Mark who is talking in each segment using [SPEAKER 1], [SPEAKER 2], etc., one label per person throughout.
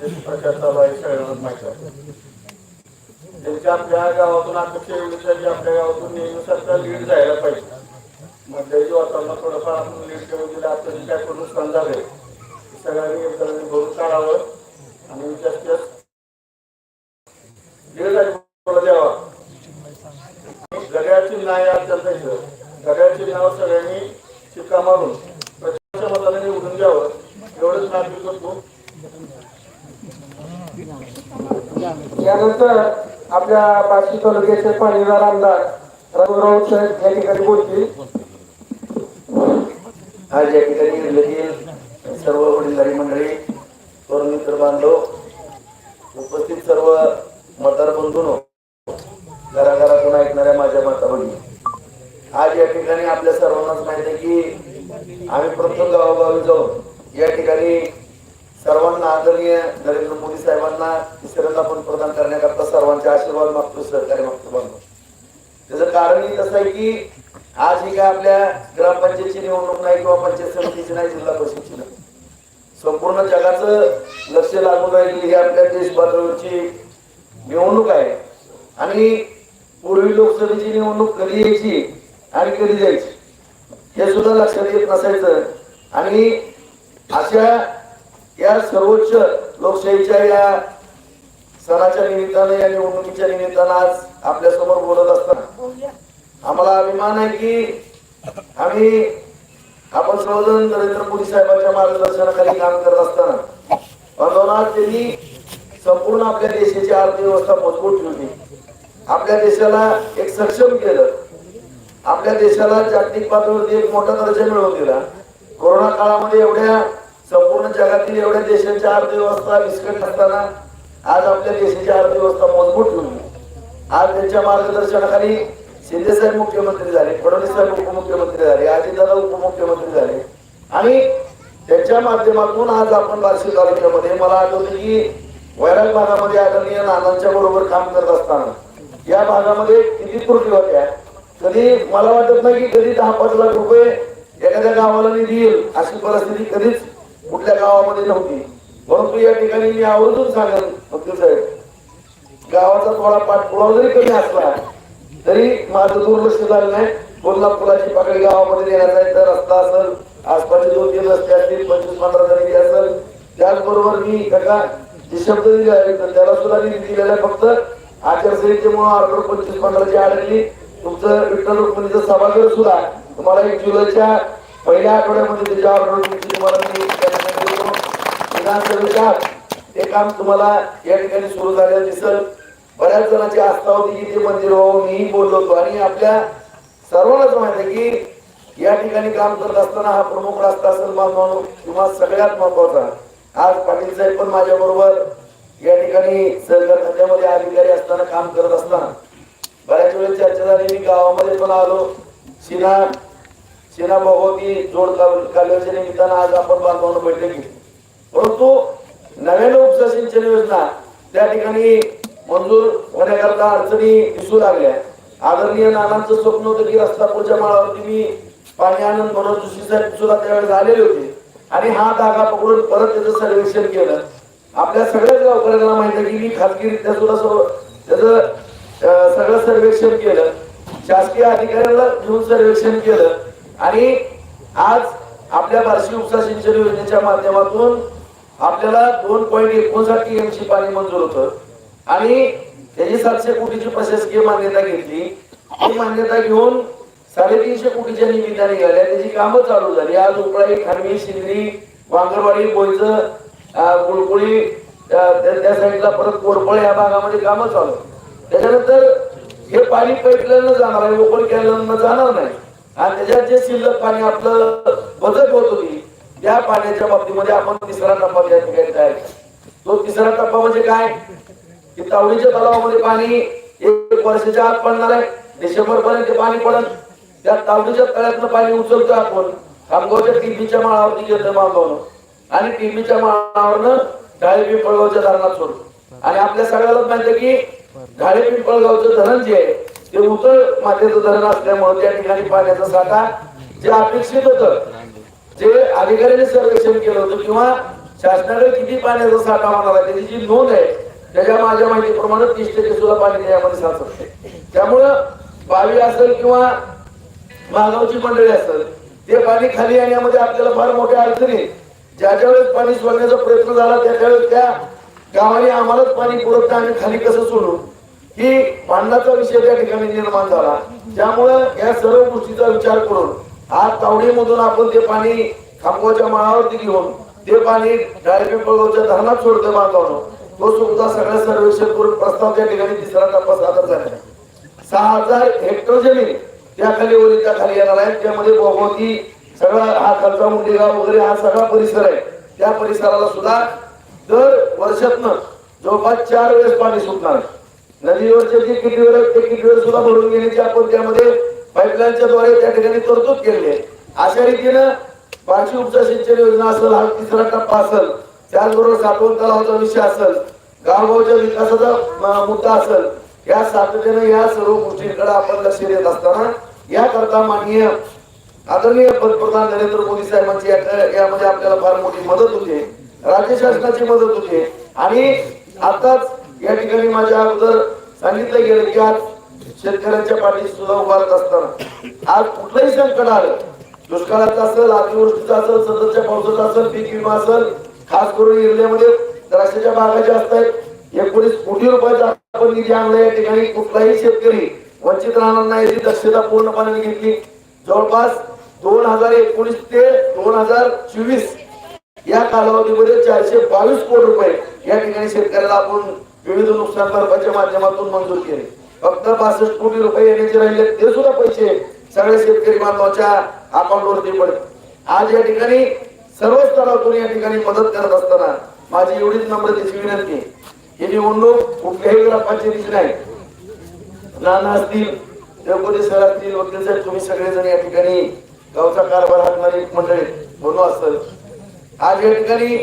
[SPEAKER 1] प्रचार चालू आहे सगळ्यांना माहिती आहे त्यांच्या आपल्या गावातून अपेक्षा एवढीच आहे की आपल्या गावातून नेहमीसारखा लीड जायला पाहिजे. म्हणजे मधल्याची वातावरणात थोडंफार आपण लीड देऊन दिलं आपलं काय करून नुकसान झालंय सगळ्यांनी एकदा भरून काढावं आणि जास्त जास्त लीड झाली द्यावा. घड्याळची नाही अत्यंत इथं घड्याळची नाव सगळ्यांनी शिक्का मारून प्रचंड मताने निवडून द्यावं एवढंच नागरिक करतो
[SPEAKER 2] यानंतर आपल्या बार्शी तालुक्याचे पाणीदार आमदार रघुराव साहेब या ठिकाणी बोलतील.
[SPEAKER 3] आज या ठिकाणी निर्लगील सर्व वडीलधारी मंडळी तरुण मित्र बांधव उपस्थित सर्व मतदार बंधून घराघरातून ऐकणाऱ्या माझ्या माता बहिणी आज या ठिकाणी आपल्या सर्वांनाच माहीत आहे की आम्ही प्रथम गावोगावी जाऊन या ठिकाणी सर्वांना आदरणीय नरेंद्र मोदी साहेबांना तिसऱ्यांदा पण प्रदान करण्याकरता सर्वांचे आशीर्वाद मागतो सहकार्य मागतो बांधव त्याचं कारणही कसं आहे की आज ही काय आपल्या ग्रामपंचायतची निवडणूक नाही किंवा पंचायत समितीची नाही जिल्हा परिषदची नाही. संपूर्ण जगाचं लक्ष लागून राहिलेली ही आपल्या देश पातळीवरची निवडणूक आहे. आणि पूर्वी लोकसभेची निवडणूक कधी यायची आणि कधी जायची हे सुद्धा लक्षात येत नसायचं. आणि अशा या सर्वोच्च लोकशाहीच्या या सणाच्या निमित्तानं या निवडणुकीच्या निमित्तानं आज आपल्यासमोर बोलत असताना आम्हाला अभिमान आहे की आम्ही आपण सर्वजण नरेंद्र मोदी साहेबांच्या मार्गदर्शनाखाली काम करत असताना पंतप्रधान त्यांनी संपूर्ण आपल्या देशाची अर्थव्यवस्था मजबूत ठेवली. आपल्या देशाला एक सक्षम केलं. आपल्या देशाला जागतिक पातळीवरती एक मोठा दर्जा मिळवून दिला. कोरोना काळामध्ये एवढ्या संपूर्ण जगातील एवढ्या देशाची अर्थव्यवस्था विस्कट असताना आज आपल्या देशाची अर्थव्यवस्था मजबूत ठेवली आज त्यांच्या मार्गदर्शनाखाली शिंदे साहेब मुख्यमंत्री झाले फडणवीस साहेब उपमुख्यमंत्री झाले अजितदादा उपमुख्यमंत्री झाले. आणि त्यांच्या माध्यमातून आज आपण बार्शी तालुक्यामध्ये मला आठवतं की वैराग भागामध्ये आदरणीय नानांच्या बरोबर काम करत असताना या भागामध्ये किती त्रुटी होत्या कधी मला वाटत नाही की कधी दहा पाच लाख रुपये एखाद्या गावाला निधी येईल अशी परिस्थिती कधीच कुठल्या गावामध्ये नव्हती. परंतु या ठिकाणी मी आवर्जून सांगेन वकील साहेब गावाचा थोडा पाठपुरावा जरी कमी असला तरी माझं दुर्लक्ष झालं नाही. कोल्हापुराची पाकळी गावामध्ये येण्याचा एक रस्ता असेल आसपासचे दोन तीन रस्ते असतील पंचवीस पंधरा जणी असेल त्याचबरोबर मी एका जे शब्द दिले आहेत तर त्याला सुद्धा निधी दिलेला आहे. फक्त आचारसंहितेमुळे ऑर्डर पंचवीस पंधराची अडकली. तुमचं विठ्ठल रुक्मिणीचं सभागृह सुद्धा तुम्हाला एक जुलैच्या पहिल्या आठवड्यामध्ये त्याच्या ऑर्डर तुमची तुम्हाला मी विधानसभेच्या हे काम तुम्हाला या ठिकाणी सुरू झालेलं दिसल. बऱ्याच जणांची आस्था होती की ते मंदिर व्हावं मीही बोललो होतो. आणि आपल्या सर्वांनाच माहीत आहे की या ठिकाणी काम करत असताना हा प्रमुख रस्ता असेल बांधवानो किंवा सगळ्यात महत्त्वाचा आज पाटील साहेब पण माझ्या बरोबर या ठिकाणी सहकार खात्यामध्ये अधिकारी असताना काम करत असताना. बऱ्याच वेळेस चर्चा झाली. मी गावामध्ये पण आलो. शिना शिना भगवती जोड काल- कालव्याच्या निमित्तानं आज आपण बांधवांना बैठक घेतली. परंतु नव्याने उपसा सिंचन योजना त्या ठिकाणी मंजूर होण्याकरता अडचणी दिसू लागल्या. आदरणीय नानांचं स्वप्न होतं की रस्ता पुढच्या माळावरती मी पाणी आनंद मनोज जोशी साहेब सुद्धा त्यावेळेस आलेले होते. आणि हा धागा पकडून परत त्याचं सर्वेक्षण केलं. आपल्या सगळ्याच गावकऱ्यांना माहीत आहे की मी खाजगीरित्या सुद्धा त्याच त्याचं सगळं सर्वेक्षण केलं. शासकीय अधिकाऱ्याला घेऊन सर्वेक्षण केलं. आणि आज आपल्या बार्शी उपसा सिंचन योजनेच्या माध्यमातून आपल्याला दोन पॉईंट एकोणसाठ टीएमसी पाणी मंजूर होतं. आणि त्याची सातशे कोटीची प्रशासकीय मान्यता घेतली. ती मान्यता घेऊन साडेतीनशे कोटीच्या निमित्ताने निघाल्या त्याची कामं चालू झाली. आज उपळाई खानवी शिंदरी वांगरवाडी बोईज गुळकुळी त्या साईडला परत कोरपळ या भागामध्ये कामं चालू त्याच्यानंतर हे पाणी पाईपलाईन जाणार आहे ओपन कॅनल जाणार नाही. आणि त्याच्यात जे शिल्लक पाणी आपलं बचत होत होती त्या पाण्याच्या बाबतीमध्ये आपण तिसरा टप्पा त्या ठिकाणी तयार तो तिसरा टप्पा म्हणजे काय? की तावडीच्या तलावामध्ये पाणी एक वर्षाच्या आत पडणार आहे. डिसेंबर पर्यंत पाणी पडत त्या तावडीच्या तळ्यातनं पाणी उचलतो आपण. खामगावच्या टीबीच्या माळावरती घेतो मागवलं आणि टीबीच्या माळावरनं ढाळे पिंपळगावच्या धरणात सोडतो आणि आपल्या सगळ्याला माहिती की ढाळे पिंपळगावचं धरण जे आहे ते उतळ मातेचं धरण असल्यामुळे त्या ठिकाणी पाण्याचा साठा जे अपेक्षित होतं जे अधिकाऱ्याने सर्वेक्षण केलं होतं किंवा शासनाकडे किती पाण्याचा साठा होणार आहे त्याची जी नोंद आहे त्याच्या माझ्या माहितीप्रमाणे तीस टक्के सुद्धा पाणी त्यामध्ये साचत त्यामुळं बावी असेल किंवा मागावची मंडळी असेल ते पाणी खाली येण्यामध्ये आपल्याला फार मोठ्या अडचणी ज्याच्या ज्या वेळेस पाणी सोडण्याचा प्रयत्न झाला त्या त्यावेळेस त्या गावाने आम्हालाच पाणी पुरवतं आम्ही खाली कसं सोडू ही भांडणाचा विषय त्या ठिकाणी निर्माण झाला. त्यामुळं या सर्व गोष्टीचा विचार करून आज तावडीमधून आपण ते पाणी खामगावच्या माळावरती घेऊन ते पाणी डायरेक्ट पिंपळगावच्या धरणात सोडतो बांधवणं तो सुद्धा सगळ्या सर्वेक्षण करून प्रस्ताव त्या ठिकाणी तिसरा टप्पा सादर झाला आहे. सहा हजार हेक्टर जमीन त्या खाली वरील त्या खाली येणार आहे त्यामध्ये भोगवती सगळा हा खालचा मुंडेगाव वगैरे हा सगळा परिसर आहे. त्या परिसराला सुद्धा दर वर्षातनं जवळपास चार वेळेस पाणी सुटणार नदीवरचे जे किती वेळ ते कितीवर सुद्धा भरून घेण्याची आपण त्यामध्ये पाईपलाईनच्या द्वारे त्या ठिकाणी तरतूद केली आहे. अशा रीतीनं पाचवी उपसा सिंचन योजना असेल हा तिसरा टप्पा असेल त्याचबरोबर साठवण तलावाचा विषय असेल गावगावच्या विकासाचा मुद्दा असेल या सातत्यानं या सर्व गोष्टींकडे आपण लक्ष देत असताना याकरता माननीय आदरणीय पंतप्रधान नरेंद्र मोदी साहेबांची यामध्ये आपल्याला फार मोठी मदत होते राज्य शासनाची मदत होते. आणि आताच या ठिकाणी माझ्या अगोदर सांगितलं गेलं की आज शेतकऱ्यांच्या पाठीशी सुद्धा उभारत असताना. आज कुठलंही संकट आलं दुष्काळाचं असेल अतिवृष्टीचं असेल सततच्या पावसाचं असेल पीक विमा असेल खास करून जिल्ह्यामध्ये द्राक्षाच्या बागा ज्या असतात एकोणीस कोटी रुपयाचा आपण निधी आणला या ठिकाणी कुठलाही शेतकरी वंचित राहणार नाही याची दक्षता पूर्णपणे घेतली. जवळपास दोन हजार एकोणीस ते दोन हजार चोवीस या कालावधीमध्ये चारशे बावीस कोटी रुपये या ठिकाणी शेतकऱ्याला आपण विविध नुकसान भरपाईच्या माध्यमातून मंजूर केले. फक्त बासष्ट कोटी रुपये येण्याचे राहिले ते सुद्धा पैसे सगळ्या शेतकरी बांधवाच्या अकाउंटवरती पडले. आज या ठिकाणी सर्व स्तरातून या ठिकाणी मदत करत असताना माझी एवढीच नम्रतेची विनंती आहे. ही निवडणूक कुठल्याही ग्रामपंचायतीची नाही. नाना असतील देवकोटे सर असतील वकील साहेब तुम्ही सगळेजण या ठिकाणी गावचा कारभार हाकणारी मंडळी म्हणून असेल. आज या ठिकाणी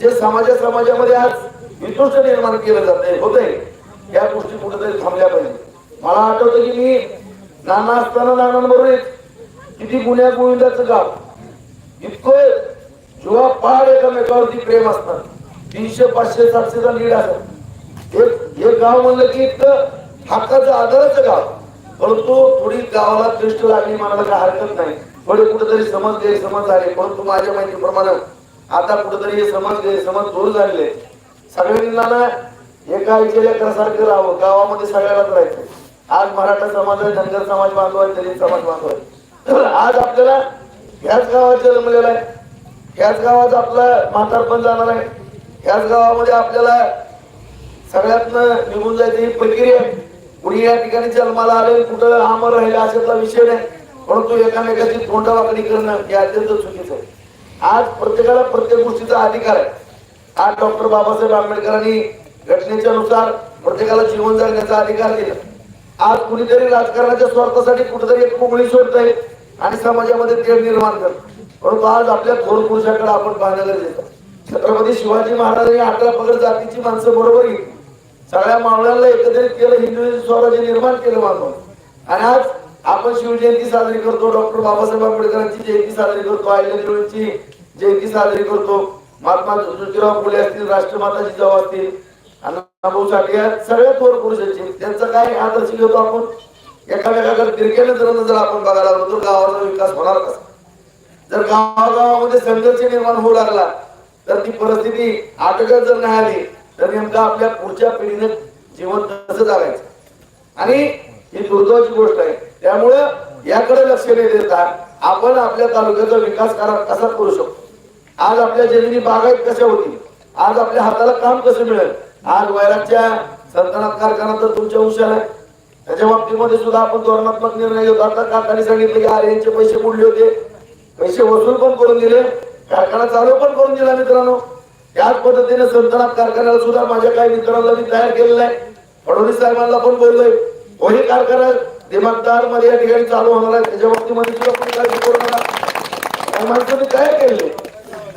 [SPEAKER 3] जे समाजा समाजामध्ये आज वितुष्ट निर्माण केलं जात आहे होतंय. या गोष्टी कुठेतरी थांबल्या पाहिजे. मला आठवतं की मी नाना असताना नानांबरोबर एक किती गुन्ह्या गोविंदाचं गाव. इतकं जेव्हा पहाड एकामेकावरती प्रेम असतात तीनशे पाचशे सातशेचा लीड असतात एक हे गाव म्हणलं की इतकं हक्काचं आदराचं गाव. परंतु थोडी गावाला दृष्ट लागली म्हणायला काय हरकत नाही. थोडे कुठेतरी समज गैरसमज झाले. परंतु माझ्या माहितीप्रमाणे आता कुठेतरी हे समज गैरसमज दूर झालेले सगळ्यांना एका आईच्या सारखं राहावं. गावामध्ये सगळ्यालाच राहायचं. आज मराठा समाज आहे धनगर समाज बांधव आहे दलित समाज बांधव आहे. आज आपल्याला ह्याच गावात जन्मलेला आहे. ह्याच गावात आपला म्हातारपण जाणार आहे. ह्याच गावामध्ये आपल्याला सगळ्यातनं निघून जायचं ही प्रक्रिया आहे. कुणी या ठिकाणी जन्माला आले कुठं आमर राहिले अशातला विषय नाही. परंतु एकामेकाची तोंडावाकडी करणं हे अत्यंत चुकीचं आहे. आज प्रत्येकाला प्रत्येक गोष्टीचा अधिकार आहे. आज डॉक्टर बाबासाहेब आंबेडकरांनी घटनेच्या नुसार प्रत्येकाला जीवन जगण्याचा अधिकार दिला. आज कुणीतरी राजकारणाच्या स्वार्थासाठी कुठेतरी एक कोंबडी सोडत आहे आणि समाजामध्ये तेढ निर्माण करत परंतु आज आपल्या थोर पुरुषाकडे आपण पाहणं गरजेचं छत्रपती शिवाजी महाराजांनी अठरा पगड जातीची माणसं बरोबर घेतली. सगळ्या मावळ्यांना एकत्रित केलं हिंदू स्वराज्य निर्माण केलं मानव आणि आज आपण शिवजयंती साजरी करतो डॉक्टर बाबासाहेब आंबेडकरांची जयंती साजरी करतो अहिल्यादेवीची जयंती साजरी करतो. महात्मा ज्योतिराव फुले असतील राष्ट्रमाता जिजाऊ असतील या सगळ्या थोर पुरुषांचे त्यांचा काय आदर्श घेतो आपण. एखाद्या तिरकेने जर जर आपण बघायला लागलो तर गावाचा विकास होणार कसा? जर गावागावामध्ये संघर्ष निर्माण होऊ लागला तर ती परिस्थिती आटोक्यात जर नाही आली तर नेमका आपल्या पुढच्या पिढीने जीवन कसं जगायचं? आणि ही दुर्दैवाची गोष्ट आहे. त्यामुळे याकडे लक्ष न देता आपण आपल्या तालुक्याचा विकास करा कसा करू शकतो? आज आपल्या जमिनी बागायत कशा होतील? आज आपल्या हाताला काम कसं मिळेल? आज वैरागच्या सल्तनात कारखाना तर तुमच्या हुशार आहे. त्याच्या बाबतीमध्ये सुद्धा आपण धोरणात्मक निर्णय घेतो आता काकाने सांगितलं की अरे यांचे पैसे बुडले होते. पैसे वसूल पण करून दिले. कारखाना चालू पण करून दिला मित्रांनो. त्याच पद्धतीने संतनात कारखान्याला सुद्धा माझ्या काही मित्रांना मी तयार केलेला आहे. फडणवीस साहेबांना पण बोललोय तोही कारखाना दिमागदारमध्ये या ठिकाणी चालू होणार आहे. त्याच्या बाबतीमध्ये सुद्धा काही माणसं मी तयार केले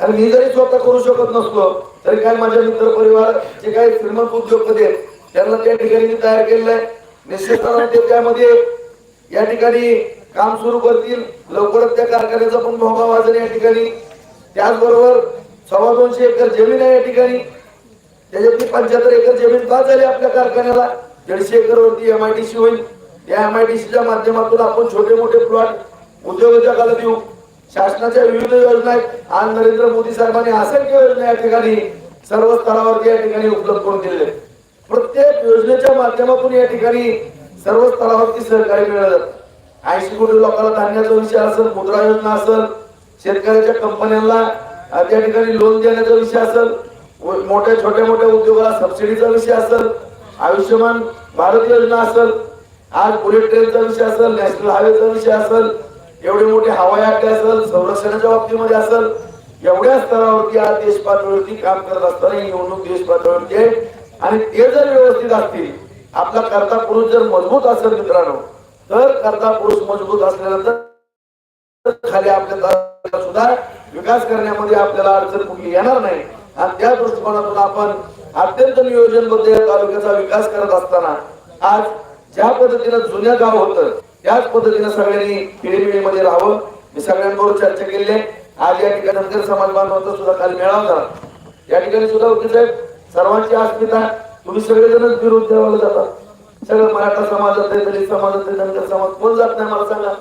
[SPEAKER 3] आणि मी जरी स्वतः करू शकत नसलो तरी काय माझ्या मित्र परिवार जे काही श्रीमंत उद्योगपती आहेत त्यांना त्या ठिकाणी मी तयार केलेलं आहे. निश्चितपणे ते त्यामध्ये या ठिकाणी काम सुरू करतील. लवकरच त्या कारखान्याचा पण भोगा वाजन या ठिकाणी. त्याचबरोबर सव्वा दोनशे एकर जमीन आहे या ठिकाणी. त्याच्यातली पंच्याहत्तर एकर जमीन का झाली आपल्या कारखान्याला. दीडशे एकर वरती सी होईल. या एमआयडीसीच्या माध्यमातून आपण छोटे मोठे प्लॉट उद्योजकाला देऊ शासनाच्या विविध योजना आहेत. आज नरेंद्र मोदी साहेबांनी असंख्य योजना या ठिकाणी सर्व स्तरावरती या ठिकाणी उपलब्ध करून दिलेले प्रत्येक योजनेच्या माध्यमातून या ठिकाणी सर्व स्तरावरती सहकार्य मिळत ऐंशी कोटी लोकांना धान्याचा विषय असेल मुद्रा योजना असेल शेतकऱ्याच्या कंपन्यांना त्या ठिकाणी लोन देण्याचा विषय असेल व- मोठ्या छोट्या मोठ्या उद्योगाला सबसिडीचा विषय असेल आयुष्यमान भारत योजना असेल आज बुलेट ट्रेनचा विषय असेल नॅशनल हायवेचा विषय असेल एवढे मोठे हवाई अड्डे असेल संरक्षणाच्या बाबतीमध्ये असेल एवढ्या स्तरावरती आज देश पातळीवरती काम करत असताना ही निवडणूक देश पातळीवरती आहे. आणि ते जर व्यवस्थित असतील आपला कर्ता पुरुष जर मजबूत असेल मित्रांनो तर कर्ता पुरुष मजबूत असल्यानंतर खाली आपल्या सुद्धा विकास करण्यामध्ये आपल्याला अडचण कुठली येणार नाही. आणि त्या दृष्टिकोनातून आपण अत्यंत नियोजनबद्ध या तालुक्याचा विकास करत असताना आज ज्या पद्धतीनं जुन्या गाव होतं याच पद्धतीनं सगळ्यांनी पिढीमिळीमध्ये राहावं. मी सगळ्यांबरोबर चर्चा केली आहे. आज या ठिकाणी धनगर समाज बांधवांचा सुद्धा काल मेळावा झाला. या ठिकाणी सुद्धा वकील साहेब सर्वांची अस्मिता तुम्ही सगळेजणच विरोध द्यावाला जातात सगळं मराठा समाजात आहे दलित समाजात आहे धनगर समाज कोण जात नाही मला सांगा.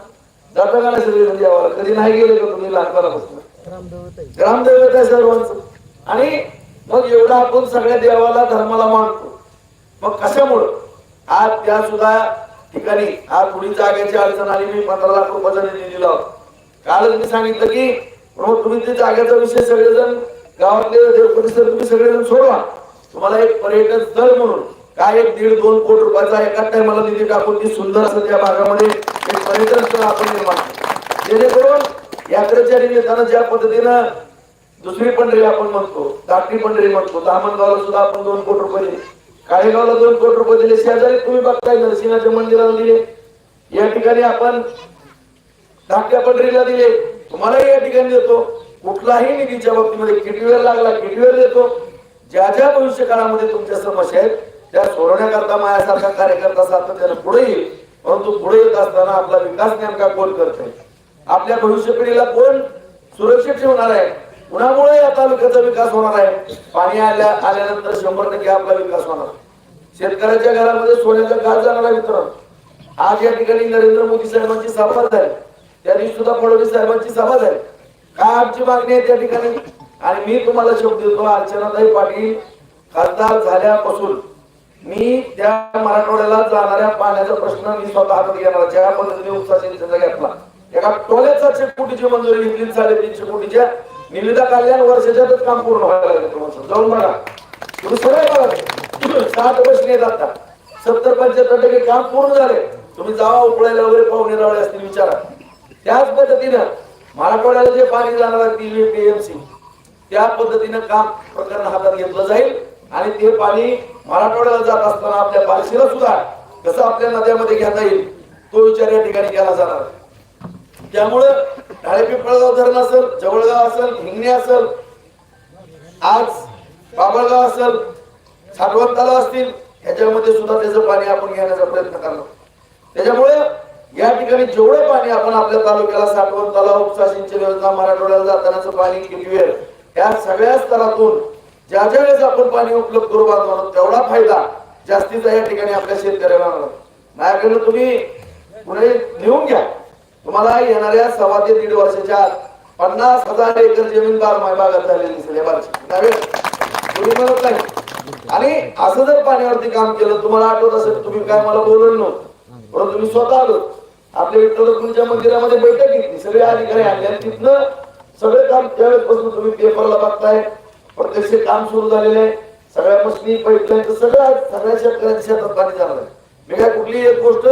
[SPEAKER 3] जाता का नाही सगळे म्हणजे देवाला कधी नाही गेले का तुम्ही लहानपणापासून? ग्रामदैवत आहे सर्वांचं. आणि मग एवढा आपण सगळ्या देवाला धर्माला मानतो. मग कशामुळं? आज त्या सुद्धा ठिकाणी आज पुढील जागेची अडचण आली मी पंधरा लाख रुपयाचा निधी दिला कालच मी सांगितलं की प्रभू तुम्ही ते जागेचा विषय सगळेजण गावातले परिसर तुम्ही सगळेजण सोडवा. तुम्हाला एक पर्यटन स्थळ म्हणून काय एक दीड दोन कोटी रुपयाचा एकाच टायमाला निधी टाकून ती सुंदर असं त्या भागामध्ये एक पर्यटन स्थळ आपण निर्माण जेणेकरून यात्रेच्या निमित्तानं ज्या पद्धतीनं दुसरी पंढरी आपण म्हणतो धाकटी पंढरी म्हणतो धामणगावला सुद्धा आपण दोन कोटी रुपये काळेगावला दोन कोटी रुपये दिले. शेजारी तुम्ही बघताय नरसिंहाच्या मंदिराला दिले. या ठिकाणी आपण धाकट्या पंढरीला दिले. तुम्हालाही या ठिकाणी देतो. कुठलाही निधीच्या बाबतीमध्ये किती वेळ लागला किती वेळ देतो? ज्या ज्या भविष्य काळामध्ये तुमच्या समस्या आहेत त्या सोडवण्याकरता माझ्यासारखा कार्यकर्ता सातत्याने पुढे येईल. परंतु पुढे येत असताना आपला विकास नेमका कोण करत आहे आपल्या भविष्य पिढीला कोण सुरक्षित ठेवणार आहे? कुणामुळे या तालुक्याचा विकास होणार आहे. पाणी आल्या आल्यानंतर शंभर टक्के आपला विकास होणार. शेतकऱ्याच्या घरामध्ये सोन्याचा गाज जाणारा मित्रांनो. आज या ठिकाणी नरेंद्र मोदी साहेबांची सभा झाली. त्या दिवशी सुद्धा फडणवीस साहेबांची सभा झाली. काय आमची मागणी आहे त्या ठिकाणी? आणि मी तुम्हाला शब्द देतो अर्चनाताई पाटील खासदार झाल्यापासून मी त्या मराठवाड्याला जाणाऱ्या पाण्याचा प्रश्न मी स्वतः हातात घेणार. ज्या पद्धतीने उपसा घेतला. एका टोल्याचा कोटीची मंजुरी घेतली साडेतीनशे कोटीच्या निविदा कल्याण आणि वर्षाच्यातच काम पूर्ण व्हायला लागलं जाऊन बघा. तुम्ही सरळ बघा. सात वर्ष नाही आता सत्तर पंच्याहत्तर टक्के काम पूर्ण झाले. तुम्ही जावा उपळायला वगैरे पाहुणे रावळे असतील विचारा. त्याच पद्धतीनं मराठवाड्याला जे पाणी जाणार आहे पीएमसी त्या पद्धतीनं काम प्रकरण हातात घेतलं जाईल. आणि ते पाणी मराठवाड्याला जात असताना आपल्या बार्शीला सुद्धा कसं आपल्या नद्यामध्ये घेता येईल तो विचार या ठिकाणी केला जाणार आहे. त्यामुळं ढाळे पिंपळगाव धरण असेल जवळगाव असेल हिंगणे असेल आज बाबळगाव असेल साठवण तलाव असतील ह्याच्यामध्ये सुद्धा त्याचं पाणी आपण घेण्याचा प्रयत्न करणार. त्याच्यामुळे या ठिकाणी जेवढं पाणी आपण आपल्या तालुक्याला साठवण तलाव उपसा सिंचन योजना मराठवाड्याला जातानाचं पाणी किती या सगळ्या स्तरातून ज्या ज्या वेळेस आपण पाणी उपलब्ध करू बांधणार तेवढा फायदा जास्तीचा या ठिकाणी आपल्या शेतकऱ्याला होणार. नाही तुम्ही पुढे लिहून घ्या. तुम्हाला येणाऱ्या सव्वा ते दीड वर्षाच्या आत पन्नास हजार एकर जमीन बारमाही बागात झालेली दिसेल. या तुम्ही म्हणत नाही. आणि असं जर पाण्यावरती काम केलं तुम्हाला आठवत असेल तुम्ही काय मला बोलवलं नव्हतं. परंतु तुम्ही स्वतः आलो. आपल्या विठ्ठल मंदिरामध्ये बैठक घेतली. सगळे अधिकारी आणले आणि तिथनं सगळे काम त्यावेळेपासून तुम्ही पेपरला बघताय. प्रत्यक्ष काम सुरू झालेलं आहे. सगळ्या मशनी पाईपलाईन सगळ्या सगळ्या शेतकऱ्यांच्या शेतात पाणी जाणार आहे. मी काय कुठली एक गोष्ट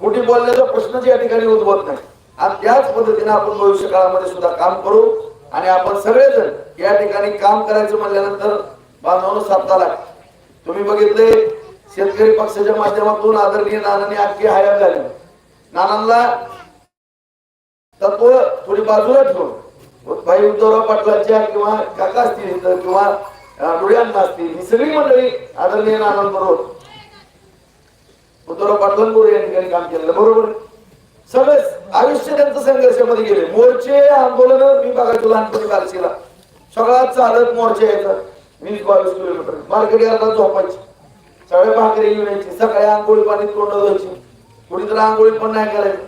[SPEAKER 3] खोटी बोलण्याचा प्रश्नच या ठिकाणी उद्भवत नाही. आणि त्याच पद्धतीने आपण भविष्य काळामध्ये सुद्धा काम करू आणि आपण सगळेजण या ठिकाणी काम करायचं म्हणल्यानंतर बांधवून साधताला तुम्ही बघितले शेतकरी पक्षाच्या माध्यमातून आदरणीय नानांनी अख्खी हयात झाली नानांना तत्व थोडी बाजूला ठेवून भाई उद्धवराव पाटलांच्या किंवा काका असतील किंवा डोळ्यांना असतील ही सगळी मंडळी आदरणीय नानांबरोबर उद्धवराव पाटलांबरोबर यांनी काम केलेलं बरोबर. सगळेच आयुष्य त्यांचं संघर्षामध्ये गेले. मोर्चे आंदोलन मी बघायचो लहानपणी बारशीला सगळा चालत मोर्चे यायचा वीस बावीस किलोमीटर. मार्केट यार्डात झोपायची. सगळ्या भाकरी घेऊन यायची सकाळी आंघोळी पाणी तोंड द्यायची कुणी तर आंघोळी पण नाही करायची.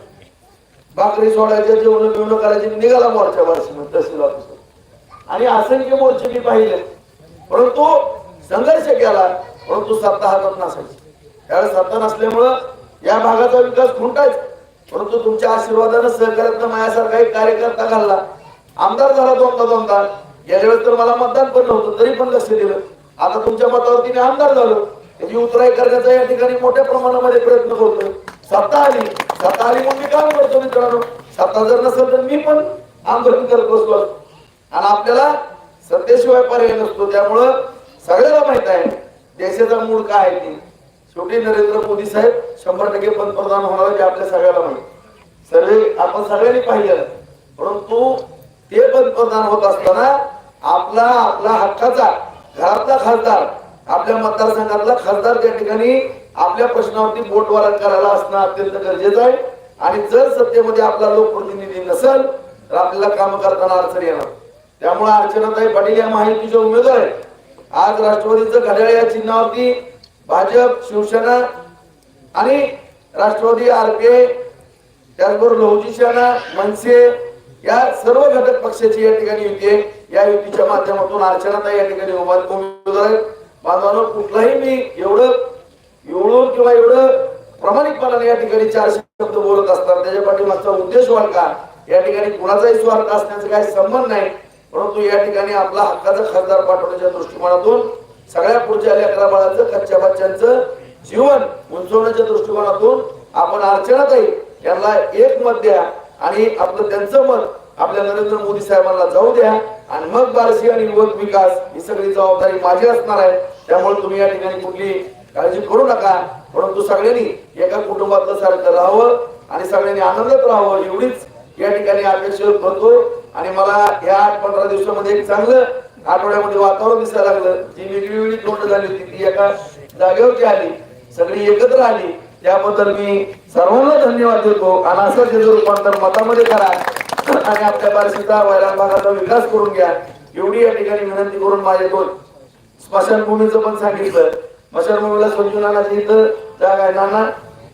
[SPEAKER 3] भाकरी सोडायच्या जेवण बिवणं करायची. निघाला मोर्चा वर्ष तहसील ऑफिसर आणि असंख्य मोर्चे मी पाहिले. परंतु संघर्ष केला. परंतु सत्ता हातात नसायची. त्यावेळेस सत्ता नसल्यामुळं या भागाचा विकास खुंटायच परंतु तुमच्या आशीर्वादानं सहकार्यात माझ्यासारखा एक कार्यकर्ता घालला. आमदार झाला दोनदा दोनदा गेल्या वेळेस तर मला मतदान पण नव्हतं तरी पण लक्ष दिलं. आता तुमच्या मतावरती मी आमदार झालो. त्याची उतराई करण्याचा या ठिकाणी मोठ्या प्रमाणामध्ये प्रयत्न करतोय. सत्ता आली. सत्ता आली म्हणून मी काम करतो मित्रांनो. सत्ता जर नसेल तर मी पण आंदोलन करत बसलो आणि आपल्याला सत्तेशिवाय पर्याय नसतो. त्यामुळं सगळ्याला माहीत आहे देशाचा मूळ काय आहे ते. शेवटी नरेंद्र मोदी साहेब शंभर टक्के पंतप्रधान होणार हे आपल्या सगळ्याला माहीत. सर्वे आपण सगळ्यांनी पाहिलं परंतु ते पंतप्रधान होत असताना आपला आपला हक्काचा घरातला खासदार आपल्या मतदारसंघातला खासदार त्या ठिकाणी आपल्या प्रश्नावरती बोटवाला करायला असणं अत्यंत गरजेचं आहे. आणि जर सत्तेमध्ये आपला लोकप्रतिनिधी नसेल तर आपल्याला काम करताना अडचण येणार. त्यामुळे अर्चनाताई पाटील या माहितीचे उमेदवार आहेत. आज राष्ट्रवादीचं घड्याळ या चिन्हावरती भाजप शिवसेना आणि राष्ट्रवादी आरपीआय त्याचबरोबर लहुजी सेना मनसे या सर्व घटक पक्षाची या ठिकाणी युती आहे. या युतीच्या माध्यमातून अर्चनाता या ठिकाणी उमेदवार आहेत कुठलाही मी एवढं एवढं किंवा एवढं प्रामाणिकपणाने या ठिकाणी चार शब्द बोलत असतात त्याच्या पाठीमागचा उद्देश वाढ का? या ठिकाणी कुणाचाही स्वार्थ असण्याचा काही संबंध नाही. परंतु या ठिकाणी आपला हक्काचा खासदार पाठवण्याच्या दृष्टिकोनातून सगळ्या पुढच्या लेकरा बाळाचं कच्च्या बच्च्यांचं जीवन उंचवण्याच्या दृष्टिकोनातून आपण अर्चनाताई यांना एक मत द्या आणि आपलं त्यांचं मत आपल्या नरेंद्र मोदी साहेबांना जाऊ द्या. आणि मग बारशी आणि युवक विकास ही सगळी जबाबदारी माझी असणार आहे. त्यामुळे तुम्ही या ठिकाणी कुठली काळजी करू नका. परंतु सगळ्यांनी एका कुटुंबातलं सारखं राहावं आणि सगळ्यांनी आनंदात राहावं एवढीच या ठिकाणी अपेक्षा करतो. आणि मला या आठ पंधरा दिवसामध्ये एक चांगलं आठवड्यामध्ये वातावरण दिसायला लागलं. जी वेगळी वेगळी तोंड झाली होती ती एका जागेवरती आली. सगळी एकत्र आली. त्याबद्दल मी सर्वांना धन्यवाद देतो. आणि असं त्याचं रूपांतर मतामध्ये करा आणि आपल्या बारशीचा वैराग भागाचा विकास करून घ्या एवढी या ठिकाणी विनंती करून माझे दोन स्मशानभूमीचं पण सांगितलं. स्मशानभूमीला संजू नानाची इथं जागा आहे. नाना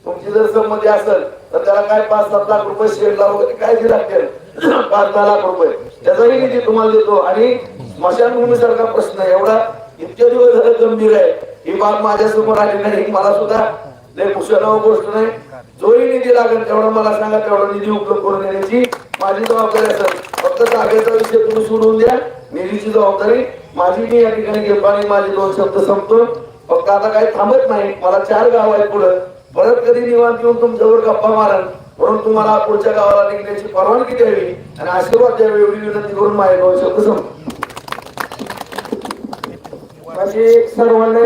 [SPEAKER 3] तुमची जर संमती असेल तर त्याला काय पाच सात लाख रुपये शेडला वगैरे काय दिला लागतील पाच दहा लाख रुपये. त्याचाही निधी तुम्हाला देतो. आणि स्मशानभूमी सारखा प्रश्न एवढा इतके दिवस झालं गंभीर आहे. ही बाब माझ्यासमोर आली नाही. मला सुद्धा लय कुशलाव गोष्ट नाही. जोही निधी लागेल तेवढा मला सांगा. तेवढा निधी उपलब्ध करून देण्याची माझी जबाबदारी असेल. फक्त जागेचा विषय तुम्ही सोडून द्या. निधीची जबाबदारी माझी मी या ठिकाणी घेतो आणि माझे दोन शब्द संपतो. फक्त आता काही थांबत नाही. मला चार गाव आहेत पुढं. परत कधी निवांत येऊन तुमच्यावर गप्पा मारल म्हणून तुम्हाला पुढच्या गावाला निघण्याची परवानगी द्यावी आणि आशीर्वाद द्यावी एवढी विनंती करून माझ्या दोन शब्द संपतो
[SPEAKER 2] माझी सर्वांना